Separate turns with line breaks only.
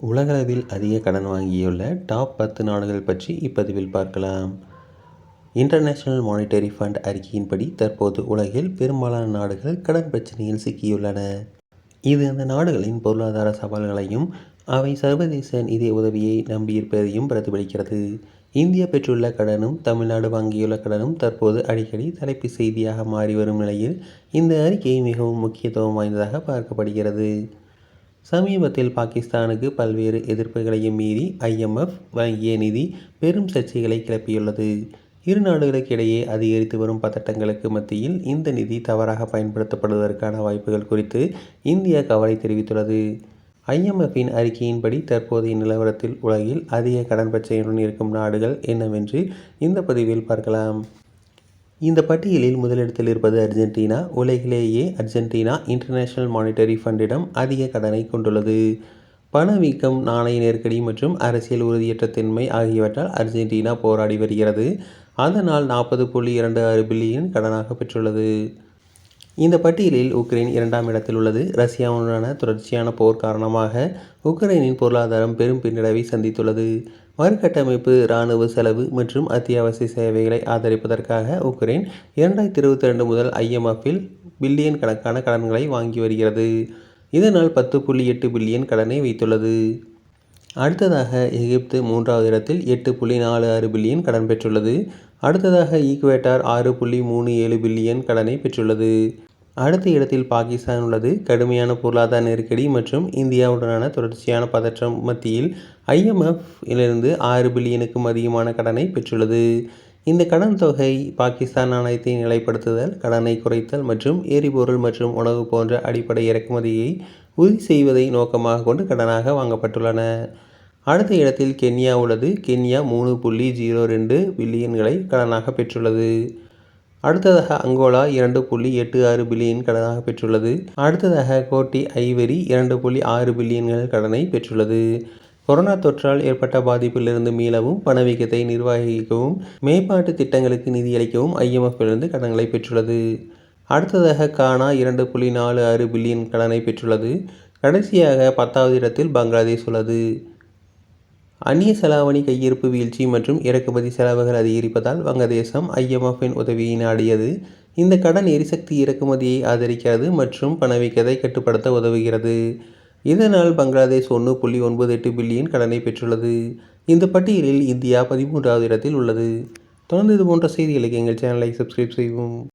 உலகளவில் அதிக கடன் வாங்கியுள்ள டாப் பத்து நாடுகள் பற்றி இப்பதிவில் பார்க்கலாம். இன்டர்நேஷனல் மானிட்டரி ஃபண்ட் அறிக்கையின்படி தற்போது உலகில் பெரும்பாலான நாடுகள் கடன் பிரச்சனையில் சிக்கியுள்ளன. இது அந்த நாடுகளின் பொருளாதார சவால்களையும் அவை சர்வதேச நிதி உதவியை நம்பியிருப்பதையும் பிரதிபலிக்கிறது. இந்தியா பெற்றுள்ள கடனும் தமிழ்நாடு வாங்கியுள்ள கடனும் தற்போது அடிக்கடி தலைப்பு செய்தியாக மாறி வரும் நிலையில் இந்த அறிக்கை மிகவும் முக்கியத்துவம் வாய்ந்ததாக பார்க்கப்படுகிறது. சமீபத்தில் பாகிஸ்தானுக்கு பல்வேறு எதிர்ப்புகளையும் மீறி ஐஎம்எஃப் வழங்கிய நிதி பெரும் சர்ச்சைகளை கிளப்பியுள்ளது. இரு நாடுகளுக்கு இடையே அதிகரித்து வரும் பதட்டங்களுக்கு மத்தியில் இந்த நிதி தவறாக பயன்படுத்தப்படுவதற்கான வாய்ப்புகள் குறித்து இந்தியா கவலை தெரிவித்துள்ளது. ஐஎம்எஃப்பின் அறிக்கையின்படி தற்போதைய நிலவரத்தில் உலகில் அதிக கடன் பிரச்சனையுடன் இருக்கும் நாடுகள் என்னவென்று இந்த பதிவில் பார்க்கலாம். இந்த பட்டியலில் முதலிடத்தில் இருப்பது அர்ஜென்டினா உலகிலேயே அர்ஜென்டினா இன்டர்நேஷனல் மானிட்டரி ஃபண்டிடம் அதிக கடனை கொண்டுள்ளது. பணவீக்கம் நாணய நெருக்கடி மற்றும் அரசியல் உறுதியற்ற தன்மை ஆகியவற்றால் அர்ஜென்டினா போராடி வருகிறது. அதனால் நாற்பது புள்ளி இரண்டு ஆறு பில்லியன் கடனாக பெற்றுள்ளது. இந்த பட்டியலில் உக்ரைன் இரண்டாம் இடத்தில் உள்ளது. ரஷ்யாவுடனான தொடர்ச்சியான போர் காரணமாக உக்ரைனின் பொருளாதாரம் பெரும் பின்னடைவை சந்தித்துள்ளது. மறுகட்டமைப்பு இராணுவ செலவு மற்றும் அத்தியாவசிய சேவைகளை ஆதரிப்பதற்காக உக்ரைன் இரண்டாயிரத்தி இருபத்தி ரெண்டு முதல் ஐஎம்எஃப்பில் பில்லியன் கணக்கான கடன்களை வாங்கி வருகிறது. இதனால் பத்து புள்ளி எட்டு பில்லியன் கடனை வைத்துள்ளது. அடுத்ததாக எகிப்து மூன்றாவது இடத்தில் எட்டு புள்ளி நாலு ஆறு பில்லியன் கடன் பெற்றுள்ளது. அடுத்ததாக ஈக்குவேட்டார் ஆறு புள்ளி மூணு ஏழு பில்லியன் கடனை பெற்றுள்ளது. அடுத்த இடத்தில் பாகிஸ்தான் உள்ளது. கடுமையான பொருளாதார நெருக்கடி மற்றும் இந்தியாவுடனான தொடர்ச்சியான பதற்றம் மத்தியில் ஐஎம்எஃப் இலிருந்து ஆறு பில்லியனுக்கும் அதிகமான கடனை பெற்றுள்ளது. இந்த கடன் தொகை பாகிஸ்தான் நாணயத்தை நிலைப்படுத்துதல் கடனை குறைத்தல் மற்றும் எரிபொருள் மற்றும் உணவு போன்ற அடிப்படை இறக்குமதியை உறுதி செய்வதை நோக்கமாக கொண்டு கடனாக வாங்கப்பட்டுள்ளன. அடுத்த இடத்தில் கென்யா உள்ளது. கென்யா மூணு புள்ளி ஜீரோ ரெண்டு பில்லியன்களை கடனாக பெற்றுள்ளது. அடுத்ததாக அங்கோலா இரண்டு புள்ளி எட்டு ஆறு பில்லியன் கடனாக பெற்றுள்ளது. அடுத்ததாக கோட்டி ஐவரி இரண்டு புள்ளி ஆறு பில்லியன்கள் கடனை பெற்றுள்ளது. கொரோனா தொற்றால் ஏற்பட்ட பாதிப்பிலிருந்து மீளவும் பணவீக்கத்தை நிர்வகிக்கவும் மேம்பாட்டு திட்டங்களுக்கு நிதியளிக்கவும் ஐஎம்எஃப்பிலிருந்து கடன்களை பெற்றுள்ளது. அடுத்ததாக கானா இரண்டு புள்ளி நாலு ஆறு பில்லியன் கடனை பெற்றுள்ளது. கடைசியாக பத்தாவது இடத்தில் பங்களாதேஷ் உள்ளது. அந்நிய செலாவணி கையிருப்பு வீழ்ச்சி மற்றும் இறக்குமதி செலவுகள் அதிகரிப்பதால் வங்கதேசம் ஐஎம்எஃப்பின் உதவியை நாடியது இந்த கடன் எரிசக்தி இறக்குமதியை ஆதரிக்கிறது மற்றும் பணவீக்கத்தை கட்டுப்படுத்த உதவுகிறது. இதனால் பங்களாதேஷ் ஒன்று புள்ளி ஒன்பது எட்டு பில்லியன் கடனை பெற்றுள்ளது. இந்த பட்டியலில் இந்தியா பதிமூன்றாவது இடத்தில் உள்ளது. தொடர்ந்து இது போன்ற செய்திகளுக்கு எங்கள் சேனலை சப்ஸ்கிரைப் செய்வோம்